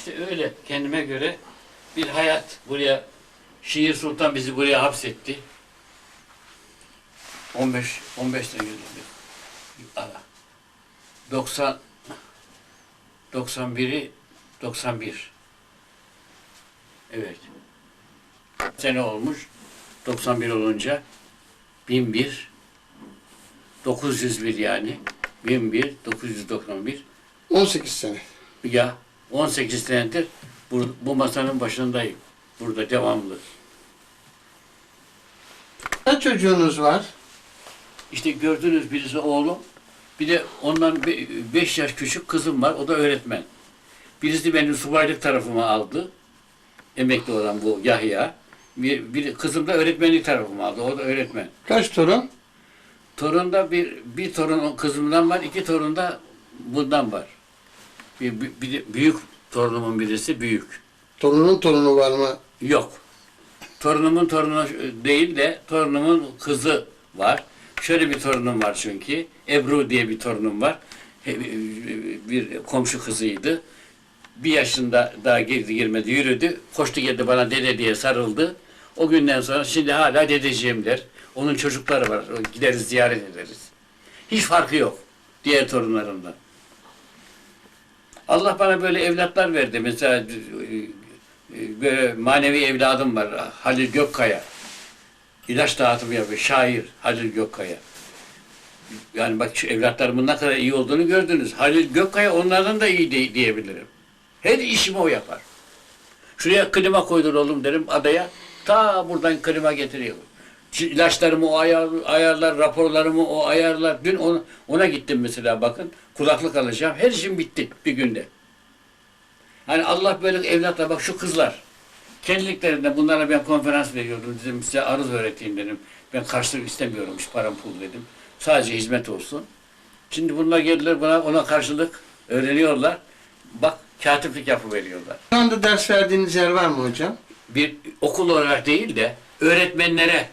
İşte öyle kendime göre bir hayat. Buraya Şiir Sultan bizi buraya hapsetti. 15 15 sene geldi. 90 91'i 91. Evet. Sene olmuş. 91 olunca 1001 901 yani. 1001 991 18 sene. ya 18 senedir bu, bu masanın başındayım. Burada devamlı. Kaç çocuğunuz var? İşte gördünüz birisi oğlum. Bir de ondan 5 yaş küçük kızım var. O da öğretmen. Birisi benim subaylık tarafıma aldı. Emekli olan bu Yahya. Bir, bir kızım da öğretmenlik tarafıma aldı. O da öğretmen. Kaç torun? Torunda bir bir torun kızımdan var, iki torun da bundan var. Bir, bir, bir büyük torunumun birisi büyük. Torunun torunu var mı? Yok. Torunumun torunu değil de torunumun kızı var. Şöyle bir torunum var çünkü. Ebru diye bir torunum var. He- Bir komşu kızıydı. Bir yaşında daha girdi girmedi yürüdü. Koştu geldi bana dede diye sarıldı. O günden sonra şimdi hala dedeciğim der. Onun çocukları var. Gideriz ziyaret ederiz. Hiç farkı yok diğer torunlarımdan. Allah bana böyle evlatlar verdi. Mesela e, e, böyle manevi evladım var. Halil Gökkaya. İlaç dağıtımı yapıyor. Şair Halil Gökkaya. Yani bak şu evlatlarımın ne kadar iyi olduğunu gördünüz. Halil Gökkaya onlardan da iyi diyebilirim. Her işimi o yapar. Şuraya klima koydur oğlum derim adaya. Ta buradan klima getiriyor. İlaçlarımı o ayar, ayarlar, raporlarımı o ayarlar. Dün ona, ona gittim mesela bakın. Kulaklık alacağım. Her işim bitti bir günde. Hani Allah böyle evlatlar bak şu kızlar. Kendiliklerinde bunlara ben konferans veriyordum. Dedim size arız öğreteyim dedim. Ben karşılık istemiyorum hiç param pul dedim. Sadece hizmet olsun. Şimdi bunlar geldiler bana ona karşılık öğreniyorlar. Bak katiplik yapıveriyorlar. Şu anda ders verdiğiniz yer var mı hocam? Bir okul olarak değil de öğretmenlere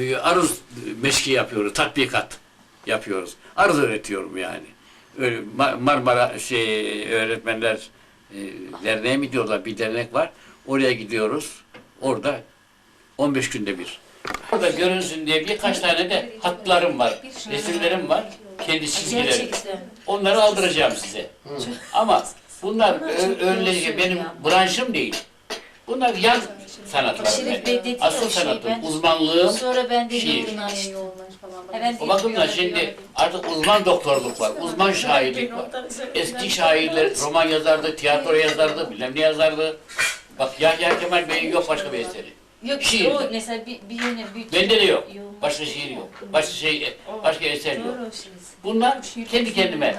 e, arız meşki yapıyoruz, tatbikat yapıyoruz. Arız öğretiyorum yani. Öyle Ma- Marmara şey öğretmenler e, derneği mi diyorlar bir dernek var. Oraya gidiyoruz. Orada 15 günde bir. Orada görünsün diye birkaç tane de hatlarım var, resimlerim var. Kendi çizgilerim. Onları aldıracağım size. Ama bunlar ö- öyle benim branşım değil. Bunlar yan sanatlar. Şerif benim. Bey dedi Asıl ya şey, uzmanlığım Sonra ben de şiir. Evet, O bakımdan şimdi artık uzman doktorluk var, uzman şairlik var. Eski şairler roman yazardı, tiyatro yazardı, bilmem ne yazardı. Bak Yahya Kemal Bey'in yok başka bir eseri. Yok Şiir. o mesela bir, bir yöne bir Bende de yok. Yok. Başka şiir yok. Başka şey, başka eser yok. Şey. Bunlar kendi kendime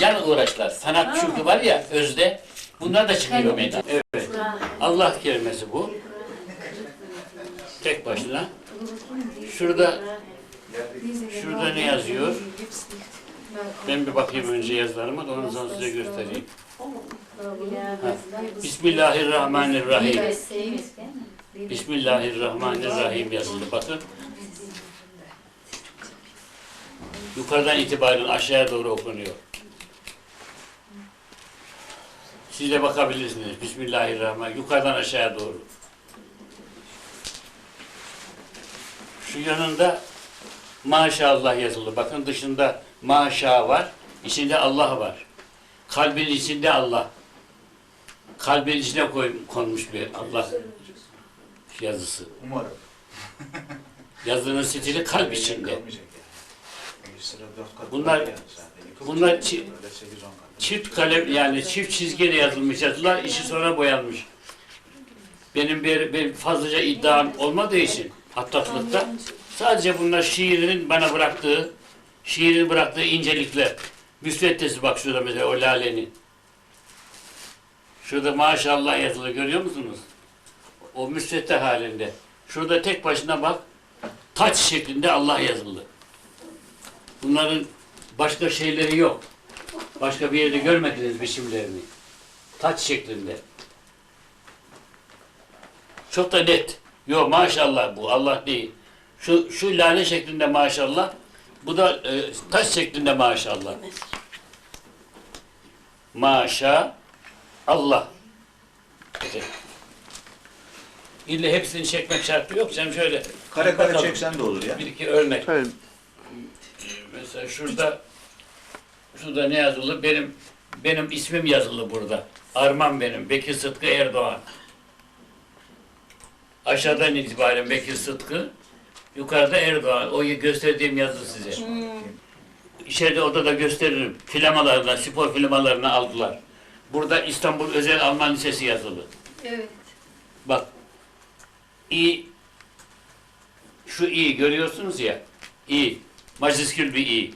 yan uğraşlar. Sanat çünkü var ya özde. Bunlar da çıkıyor meydana. Evet. Allah kelimesi bu. Tek başına. Şurada şurada ne yazıyor? Ben bir bakayım önce yazılarıma da onu sonra size göstereyim. Ha. Bismillahirrahmanirrahim. Bismillahirrahmanirrahim yazılı bakın. Yukarıdan itibaren aşağıya doğru okunuyor. Siz de bakabilirsiniz. Bismillahirrahmanirrahim. Yukarıdan aşağıya doğru. Şu yanında maşallah yazılı. Bakın dışında maşa var. içinde Allah var. Kalbin içinde Allah. Kalbin içine koy, konmuş bir Allah yazısı. Umarım. Yazının stili kalp içinde. Bunlar- bunlar Çift kalem yani çift çizgiyle yazılmış yazılar işi sonra boyanmış. Benim bir, bir fazlaca iddiam olmadığı için hattatlıkta sadece bunlar şiirin bana bıraktığı şiirin bıraktığı incelikler. Müsveddesi bak şurada mesela o lalenin. Şurada maşallah yazılı görüyor musunuz? O müsvedde halinde. Şurada tek başına bak taç şeklinde Allah yazılı. Bunların başka şeyleri yok. Başka bir yerde görmediniz biçimlerini. Taç şeklinde. Çok da net. Yok maşallah bu Allah değil. Şu şu lale şeklinde maşallah. Bu da e, taş şeklinde maşallah. Maşa Allah. İlle hepsini çekmek şartı yok. Sen şöyle Kare kare bakalım. çeksen de olur ya. Bir iki örnek. Tabii. Mesela şurada şurada ne yazılı? Benim benim ismim yazılı burada. Arman benim. Bekir Sıtkı Erdoğan. Aşağıdan itibaren Bekir Sıtkı, yukarıda Erdoğan. O gösterdiğim yazı size. İçeride odada gösteririm. Filamalarına, spor filamalarına aldılar. Burada İstanbul Özel Alman Lisesi yazılı. Evet. Bak. İ şu İ görüyorsunuz ya. İ. Majiskül bir İ.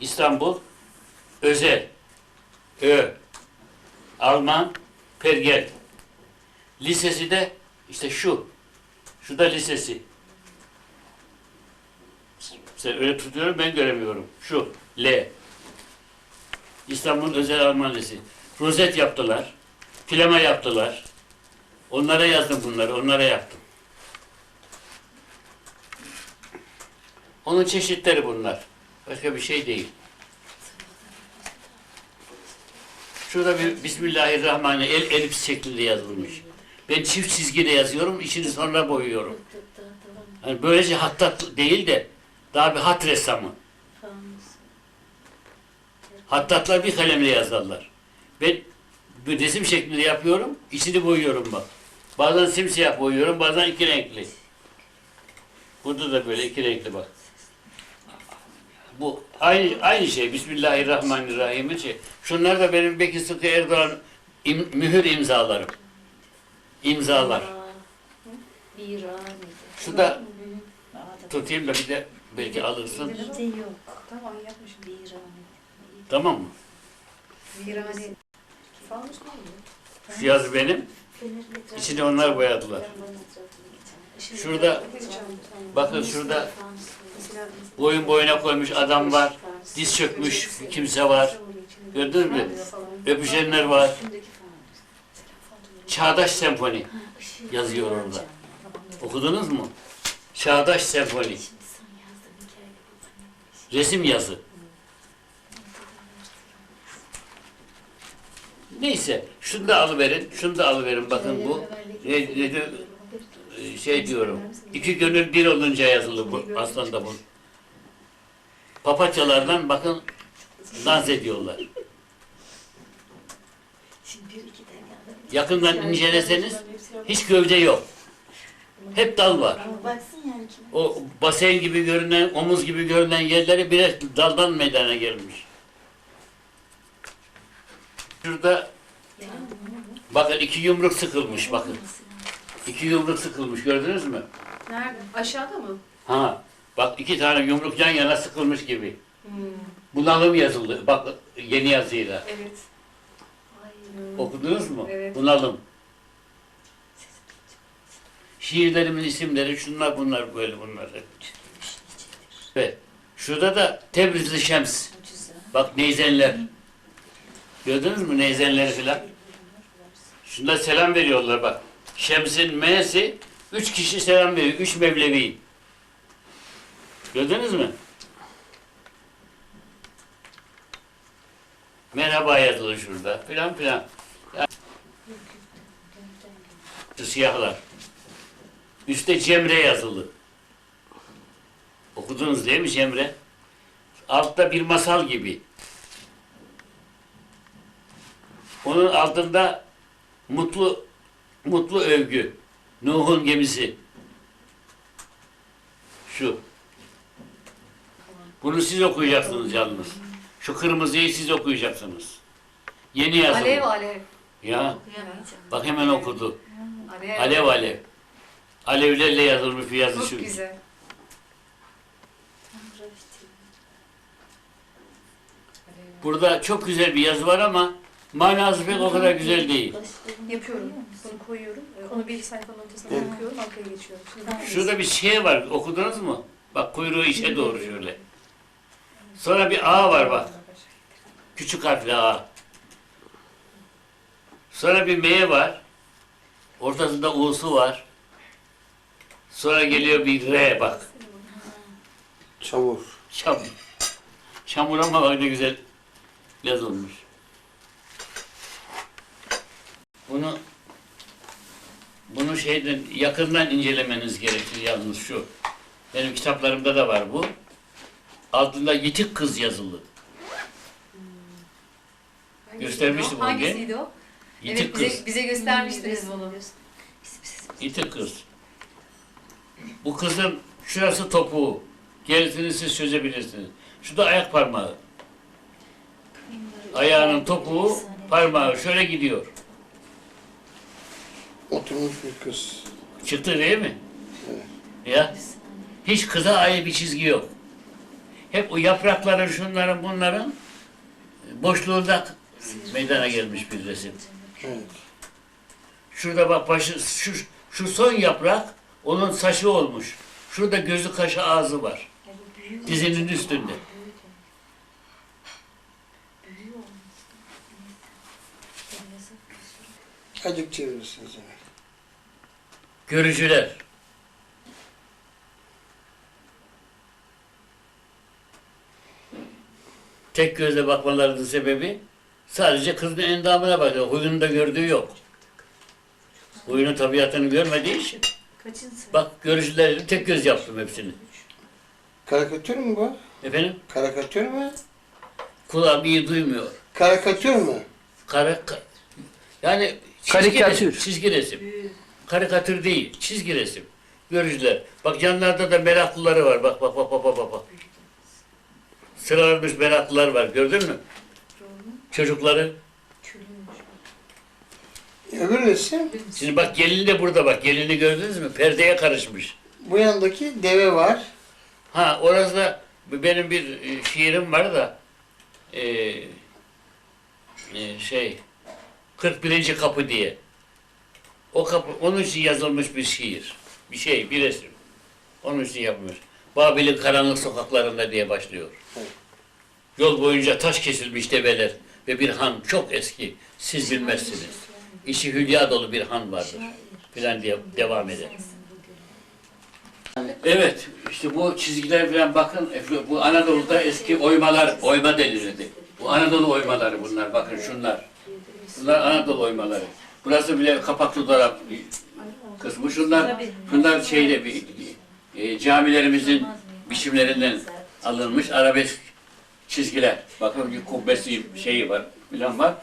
İstanbul özel. Ö. Alman Pergel. Lisesi de işte şu. Şu da lisesi. Sen öyle tutuyorum ben göremiyorum. Şu L. İstanbul Özel Alman Lisesi. Rozet yaptılar. Plama yaptılar. Onlara yazdım bunları, onlara yaptım. Onun çeşitleri bunlar. Başka bir şey değil. Şurada bir Bismillahirrahmanirrahim el elips şeklinde yazılmış. Ben çift çizgiyle yazıyorum, içini sonra boyuyorum. Yani böylece hattat değil de daha bir hat ressamı. Hattatlar bir kalemle yazarlar. Ben bir resim şeklinde yapıyorum, içini boyuyorum bak. Bazen simsiyah boyuyorum, bazen iki renkli. Burada da böyle iki renkli bak. Bu aynı aynı şey. Bismillahirrahmanirrahim. Şey. Şunlar da benim Bekir Sıtkı Erdoğan im, mühür imzalarım. İmzalar. Şu da tutayım da bir de belki alırsın. Yok. Tamam yapmışım. Tamam mı? Virane. Yazı benim. İçine onlar boyadılar. Şurada bakın şurada boyun boyuna koymuş adam var. Diz çökmüş bir kimse var. Gördünüz mü? Öpüşenler var. Çağdaş Senfoni yazıyor orada. Okudunuz mu? Çağdaş Senfoni. Resim yazı. Neyse, şunu da alıverin, şunu da alıverin. Bakın bu ne, ne şey diyorum. İki gönül bir olunca yazılı bu aslında bu. Papatyalardan bakın dans ediyorlar. Yakından inceleseniz hiç gövde yok. Hep dal var. O basen gibi görünen, omuz gibi görünen yerleri birer daldan meydana gelmiş. Şurada bakın iki yumruk sıkılmış bakın. İki yumruk sıkılmış gördünüz mü? Nerede? Aşağıda mı? Ha. Bak iki tane yumruk yan yana sıkılmış gibi. Hmm. Bunalım yazıldı. Bak yeni yazıyla. Evet. Okudunuz mu? Evet. Bunalım. Şiirlerimin isimleri şunlar bunlar böyle bunlar. Evet. Şurada da Tebrizli Şems. Bak neyzenler. Gördünüz mü neyzenleri filan? Şunda selam veriyorlar bak. Şems'in M'si üç kişi selam veriyor. Üç Mevlevi. Gördünüz mü? Merhaba yazılı şurada filan filan. Yani- siyahlar. Üste Cemre yazılı. Okudunuz değil mi Cemre? Altta bir masal gibi. Onun altında mutlu mutlu övgü. Nuh'un gemisi. Şu. Bunu siz okuyacaksınız yalnız. Şu kırmızıyı siz okuyacaksınız. Yeni yazılı. Alev alev. Ya bak hemen okudu. Alev. Alev alev. Alevlerle yazılmış bir yazı Çok şu. güzel. Burada çok güzel bir yazı var ama manası pek o kadar güzel değil. Yapıyorum. Bunu koyuyorum. Onu bir sayfanın ortasına koyuyorum. Arkaya geçiyorum. Şimdi Şurada bir şey var okudunuz mu? Bak kuyruğu içe doğru şöyle. Sonra bir A var bak. Küçük harfli A. Sonra bir M var. Ortasında U'su var. Sonra geliyor bir R bak. Çamur. Çam. Çamur ama bak ne güzel yazılmış. Bunu bunu şeyden yakından incelemeniz gerekir yalnız şu. Benim kitaplarımda da var bu. Altında yitik kız yazılı. Göstermiştim onu diye. Hangisiydi o? Yitik evet bize, kız. bize göstermiştiniz bunu. Yitik kız. Bu kızın şurası topuğu. Gerisini siz çözebilirsiniz. Şu da ayak parmağı. Ayağının topuğu, parmağı şöyle gidiyor. Oturmuş bir kız. Çıktı değil mi? Evet. Ya hiç kıza ait bir çizgi yok. Hep o yaprakların, şunların, bunların boşluğunda meydana gelmiş bir resim. Evet. Şurada bak başı, şu, şu son yaprak onun saçı olmuş. Şurada gözü, kaşı, ağzı var. Dizinin üstünde. Acık çevirirsiniz yani. Görücüler. Tek gözle bakmalarının sebebi sadece kızın endamına bakıyor. Huyunu da gördüğü yok. Huyunun tabiatını görmediği için. Kaçıncı? Bak görücüleri tek göz yaptım hepsini. Karikatür mü bu? Efendim Karikatür mü? kulağım iyi duymuyor. Karikatür mü? Kara, ka- yani çizgi Karikatür. resim, çizgi resim. Karikatür değil, çizgi resim. Görücüler. Bak yanlarda da meraklıları var. Bak bak bak bak bak bak. Sıralanmış meraklılar var. Gördün mü? Çocukları. Öbür resim, Şimdi bak gelini de burada bak. Gelini gördünüz mü? Perdeye karışmış. bu yandaki deve var. Ha orası da benim bir e, şiirim var da e, e, şey 41. kapı diye. O kapı onun için yazılmış bir şiir. Bir şey, bir resim. Onun için yapmış. Babil'in karanlık sokaklarında diye başlıyor. Yol boyunca taş kesilmiş develer ve bir han çok eski. Siz bilmezsiniz. İçi hülya dolu bir han vardır. Filan diye devam eder. Evet, işte bu çizgiler falan bakın, bu Anadolu'da eski oymalar, oyma denilirdi. Bu Anadolu oymaları bunlar, bakın şunlar. Bunlar Anadolu oymaları. Burası bile kapaklı dolap kısmı. Şunlar, şunlar şeyde bir, e, camilerimizin biçimlerinden alınmış arabesk çizgiler. Bakın bir kubbesi şeyi var, filan var.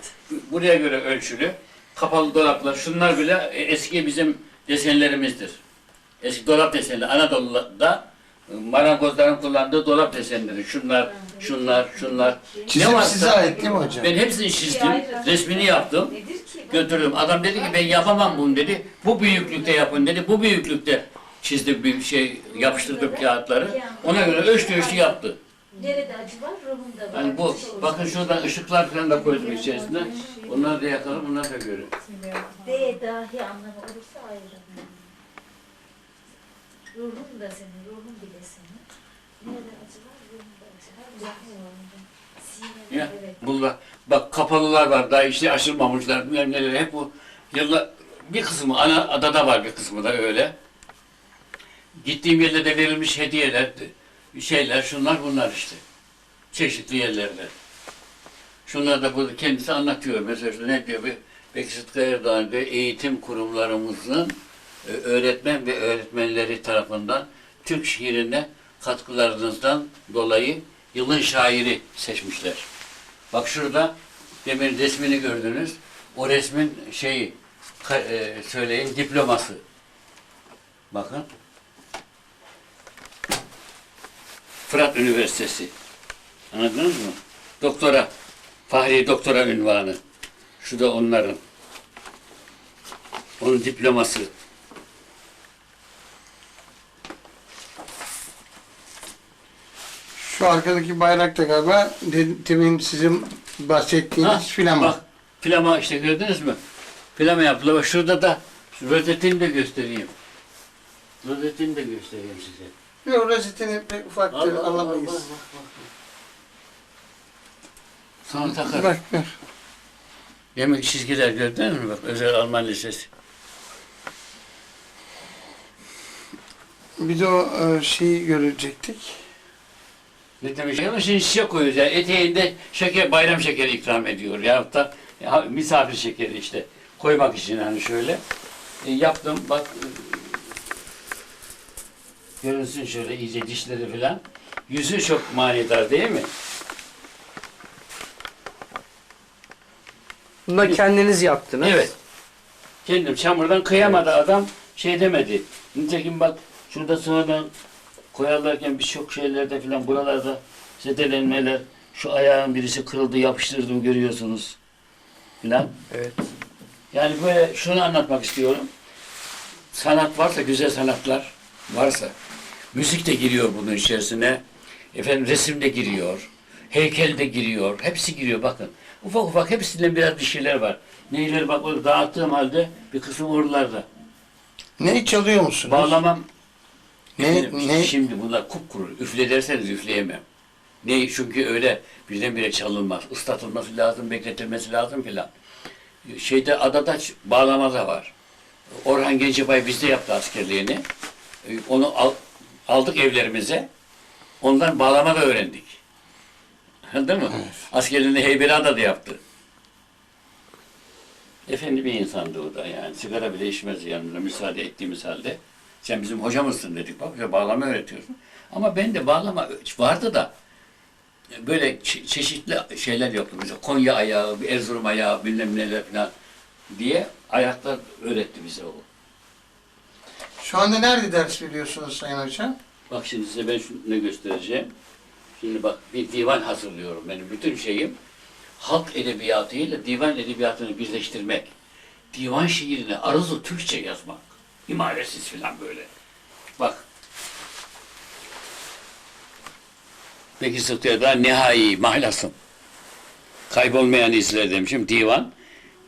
Buraya göre ölçülü. Kapalı dolaplar, şunlar bile e, eski bizim desenlerimizdir. Eski dolap desenleri. Anadolu'da marangozların kullandığı dolap desenleri. Şunlar, şunlar, şunlar. Çizim size ait değil mi hocam? Ben hepsini çizdim, resmini yaptım, götürdüm. Adam dedi ki ben yapamam bunu dedi. Bu büyüklükte yapın dedi. Bu büyüklükte çizdim bir şey, yapıştırdım kağıtları. Ona göre ölçtü ölçtü yaptı. Nerede acı var? Ruhumda var. Yani bu, bakın şuradan ışıklar falan da koydum içerisine. Bunları da yakalım, bunları da görün. De dahi anlamı olursa ayrı. Ruhum da senin, ruhum bile senin. Nerede acı var? Ruhumda acı var. Ruhum Ya, evet. bunlar, bak kapalılar var, daha işte açılmamışlar, bilmem neler, hep bu yıllar, bir kısmı, ana adada var bir kısmı da öyle. Gittiğim yerde de verilmiş hediyeler, şeyler, şunlar bunlar işte. Çeşitli yerlerde. Şunlar da burada kendisi anlatıyor. Mesela işte ne diyor? Be- Bekir Sıtkı Erdoğan diyor, eğitim kurumlarımızın öğretmen ve öğretmenleri tarafından Türk şiirine katkılarınızdan dolayı yılın şairi seçmişler. Bak şurada demin resmini gördünüz. O resmin şeyi e, söyleyin diploması. Bakın. Fırat Üniversitesi. Anladınız mı? Doktora, Fahri Doktora ünvanı. Şu da onların. Onun diploması. Şu arkadaki bayrak da galiba de- demin sizin bahsettiğiniz Ha, Bak, plama işte gördünüz mü? Plama yaptılar. Bak şurada da şu rozetini de göstereyim. Rozetini de göstereyim size. Yok rozetini pek ufaktır anlamayız. bak, bak, bak. Sana takar. Bak bak. Yemek çizgiler gördünüz mü? Bak özel Alman lisesi. Bir de o e, şeyi görecektik. Ne demek? Ama şimdi şişe koyuyoruz yani eteğinde şeker, bayram şekeri ikram ediyor. Yahut da ya, misafir şekeri işte. koymak için hani şöyle. E, yaptım bak e, görünsün şöyle iyice dişleri falan. Yüzü çok manidar değil mi? Bunu kendiniz yaptınız. Evet. Kendim çamurdan kıyamadı adam şey demedi. Nitekim bak şurada sonradan koyarlarken birçok şeylerde filan buralarda zedelenmeler şu ayağın birisi kırıldı yapıştırdım görüyorsunuz filan. Evet. Yani böyle şunu anlatmak istiyorum. Sanat varsa güzel sanatlar varsa müzik de giriyor bunun içerisine. Efendim resim de giriyor. Heykel de giriyor. Hepsi giriyor bakın. Ufak ufak hepsinden biraz bir şeyler var. Neyleri bak orada dağıttığım halde bir kısım oralarda. Ne çalıyor musunuz? Bağlamam Ne, Efendim, ne, Şimdi bunlar kupkuru. Üfle derseniz üfleyemem. Ne? Çünkü öyle birdenbire çalınmaz. Islatılması lazım, bekletilmesi lazım filan. Şeyde adada bağlama da var. Orhan Gencebay bizde yaptı askerliğini. Ee, Onu al- aldık evlerimize. Ondan bağlama da öğrendik. Değil mi? Askerliğini Heybeliada'da yaptı. Efendi bir insandı o da yani. Sigara bile içmez yanımda müsaade ettiğimiz halde. Sen bizim hocamızsın dedik bak bize bağlama öğretiyorsun. Ama ben de bağlama vardı da böyle çe- çeşitli şeyler yaptım. Mesela Konya ayağı, Erzurum ayağı bilmem neler falan diye ayaklar öğretti bize o. şu anda nerede ders veriyorsunuz Sayın Hocam? Bak şimdi size ben şunu ne göstereceğim. Şimdi bak bir divan hazırlıyorum. Benim bütün şeyim halk edebiyatıyla divan edebiyatını birleştirmek. Divan şiirini arızı Türkçe yazmak. İmaresiz falan böyle. Bak. Peki Sıtkı'da nihai mahlasım. Kaybolmayan izler demişim. Divan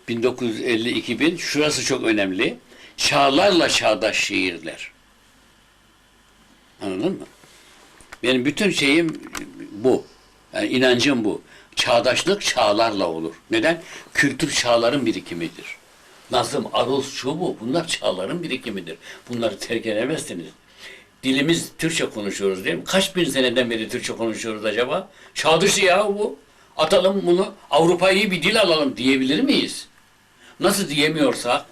1950-2000. Şurası çok önemli. Çağlarla çağdaş şiirler. Anladın mı? Benim bütün şeyim bu. Yani inancım bu. Çağdaşlık çağlarla olur. Neden? Kültür çağların birikimidir. Nazım, aruz, şu bu. Bunlar çağların birikimidir. Bunları terk edemezsiniz. Dilimiz Türkçe konuşuyoruz değil mi? Kaç bin seneden beri Türkçe konuşuyoruz acaba? Çağ dışı ya bu. Atalım bunu. Avrupa'yı bir dil alalım diyebilir miyiz? Nasıl diyemiyorsak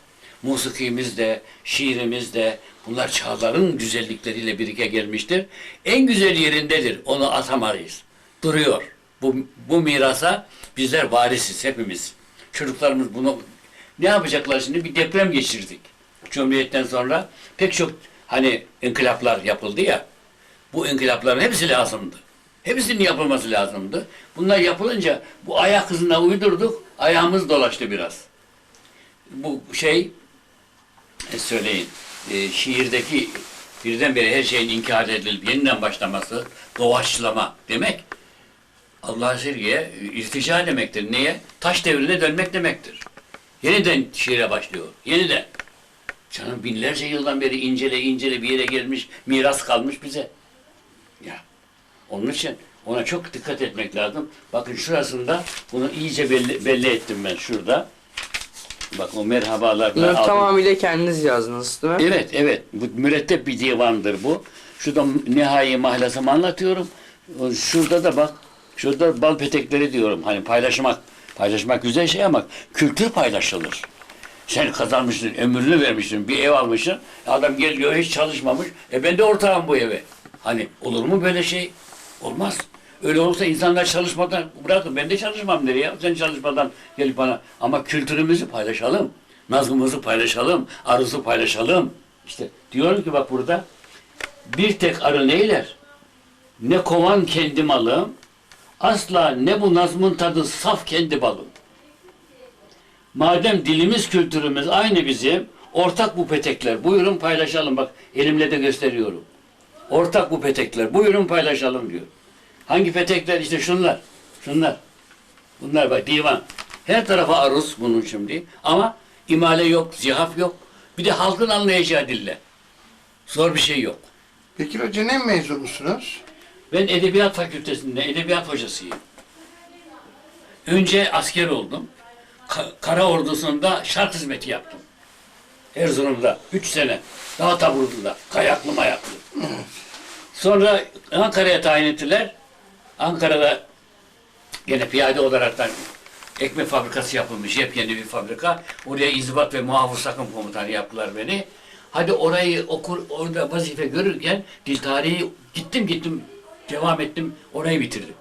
musikimiz de, şiirimiz de bunlar çağların güzellikleriyle birike gelmiştir. En güzel yerindedir. Onu atamayız. Duruyor. Bu, bu mirasa bizler varisiz hepimiz. Çocuklarımız bunu ne yapacaklar şimdi? Bir deprem geçirdik. Cumhuriyetten sonra pek çok hani inkılaplar yapıldı ya. Bu inkılapların hepsi lazımdı. Hepsinin yapılması lazımdı. Bunlar yapılınca bu ayak hızına uydurduk. Ayağımız dolaştı biraz bu şey e, söyleyin e, şiirdeki birdenbire her şeyin inkar edilip yeniden başlaması doğaçlama demek Allah'a sergiye irtica demektir. Neye? Taş devrine dönmek demektir. Yeniden şiire başlıyor. Yeniden. Canım binlerce yıldan beri incele incele bir yere gelmiş, miras kalmış bize. Ya. Onun için ona çok dikkat etmek lazım. Bakın şurasında bunu iyice belli, belli ettim ben şurada. Bak o merhabalar Bunları aldım. tamamıyla kendiniz yazdınız değil mi? Evet, evet. Bu mürettep bir divandır bu. Şurada nihai mahlasımı anlatıyorum. Şurada da bak, şurada bal petekleri diyorum. Hani paylaşmak, paylaşmak güzel şey ama kültür paylaşılır. Sen kazanmışsın, ömrünü vermişsin, bir ev almışsın. Adam geliyor hiç çalışmamış. E ben de ortağım bu eve. Hani olur mu böyle şey? Olmaz. Öyle olsa insanlar çalışmadan bırakın ben de çalışmam nereye? Sen çalışmadan gelip bana ama kültürümüzü paylaşalım. Nazımızı paylaşalım, arızı paylaşalım. İşte diyorum ki bak burada bir tek arı neyler? Ne kovan kendi malım, asla ne bu nazmın tadı saf kendi balım. Madem dilimiz kültürümüz aynı bizim, ortak bu petekler. Buyurun paylaşalım bak elimle de gösteriyorum. Ortak bu petekler. Buyurun paylaşalım diyor. Hangi petekler? İşte şunlar. Şunlar. Bunlar bak divan. Her tarafa aruz bunun şimdi. Ama imale yok, zihaf yok. Bir de halkın anlayacağı dille. Zor bir şey yok. Peki Hoca ne mezunusunuz? Ben Edebiyat Fakültesi'nde edebiyat hocasıyım. Önce asker oldum. Ka- Kara Ordusu'nda şark hizmeti yaptım. Erzurum'da. Üç sene. Dağ taburunda. Kayaklı mayaklı. Sonra Ankara'ya tayin ettiler. Ankara'da gene piyade olaraktan ekmek fabrikası yapılmış, yepyeni bir fabrika. Oraya inzibat ve muhafız takım komutanı yaptılar beni. Hadi orayı okur, orada vazife görürken dil tarihi gittim gittim, devam ettim, orayı bitirdim.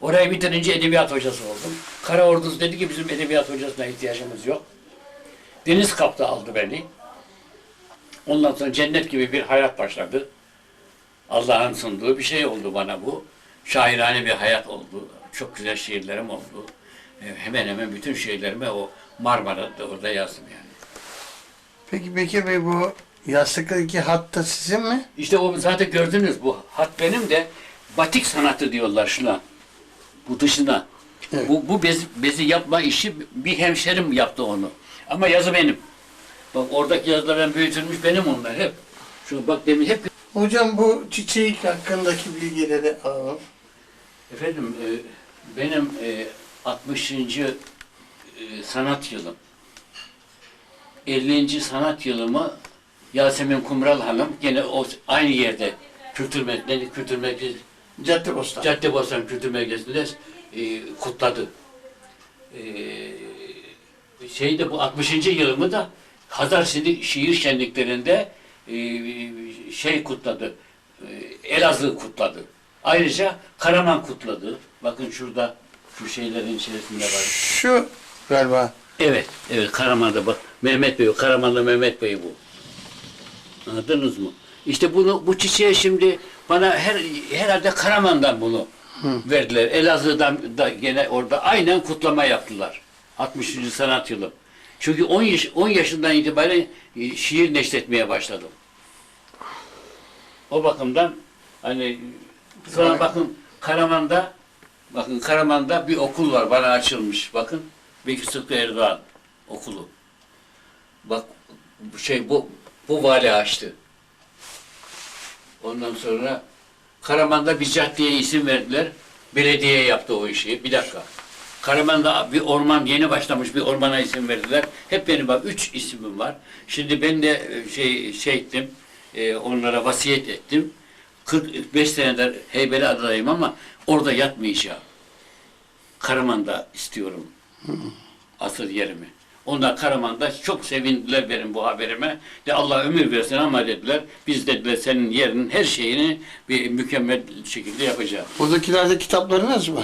Orayı bitirince edebiyat hocası oldum. Kara Ordusu dedi ki bizim edebiyat hocasına ihtiyacımız yok. Deniz kapta aldı beni. Ondan sonra cennet gibi bir hayat başladı. Allah'ın sunduğu bir şey oldu bana bu. Şairane bir hayat oldu. Çok güzel şiirlerim oldu. E, Hemen hemen bütün şiirlerimi o Marmara'da orada yazdım yani. Peki Bekir Bey bu yastıktaki hat da sizin mi? İşte o zaten gördünüz bu hat benim de batik sanatı diyorlar şuna. Bu dışına. Evet. Bu, bu bez, bezi yapma işi bir hemşerim yaptı onu. Ama yazı benim. Bak oradaki yazılar ben büyütülmüş benim onlar hep. Şu bak demin hep Hocam bu çiçek hakkındaki bilgileri alalım. Efendim e, benim e, 60. e, sanat yılım. 50. sanat yılımı Yasemin Kumral Hanım gene o aynı yerde kültür merkezi, kültür merkezi, Caddebostan. Caddebostan Kültür Merkezi'nde e, kutladı. E, şeyde bu 60. yılımı da Hazar Şiir, şiir şenliklerinde e, şey kutladı. E, Elazığ kutladı. Ayrıca Karaman kutladı. Bakın şurada şu şeylerin içerisinde var. Şu galiba. Evet, evet Karaman'da bak Mehmet Bey, Karamanlı Mehmet Bey bu. Anladınız mı? İşte bunu bu çiçeği şimdi bana her herhalde Karaman'dan bunu verdiler. Elazığ'dan da gene orada aynen kutlama yaptılar. 60. sanat yılı. Çünkü 10 yaş 10 yaşından itibaren e, şiir neşretmeye başladım. O bakımdan hani sonra bakın Karaman'da bakın Karaman'da bir okul var bana açılmış. Bakın Bekir Sıtkı Erdoğan okulu. Bak şey bu bu vali açtı. Ondan sonra Karaman'da bir caddeye isim verdiler. Belediye yaptı o işi. Bir dakika. Karaman'da bir orman yeni başlamış bir ormana isim verdiler. Hep benim bak üç isimim var. Şimdi ben de e, şey şey ettim. e, onlara vasiyet ettim. 45 senedir Heybeli adayım ama orada yatmayacağım. Karaman'da istiyorum. Asıl yerimi. Onlar Karaman'da çok sevindiler benim bu haberime. De Allah ömür versin ama dediler. Biz dediler senin yerinin her şeyini bir mükemmel şekilde yapacağız. Buradakilerde kitaplarınız mı?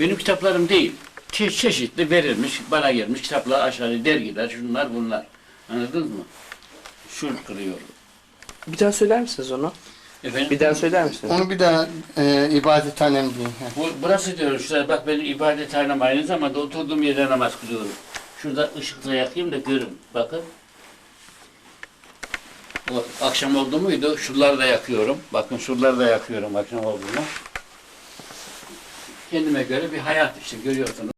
Benim kitaplarım değil. Çe- çeşitli verilmiş, bana gelmiş kitaplar aşağıda dergiler, şunlar bunlar. Anladınız mı? Şunu kırıyorum. Bir daha söyler misiniz onu? Efendim? Bir daha söyler misiniz? Onu bir daha e, ibadethanem diyeyim. Bu, burası diyorum şurada bak benim ibadethanem aynı zamanda oturduğum yerde namaz kılıyorum. Şurada ışıkla yakayım da görün. Bakın. O, akşam oldu muydu? Şunları da yakıyorum. Bakın şunları da yakıyorum akşam oldu mu. Kendime göre bir hayat işte görüyorsunuz.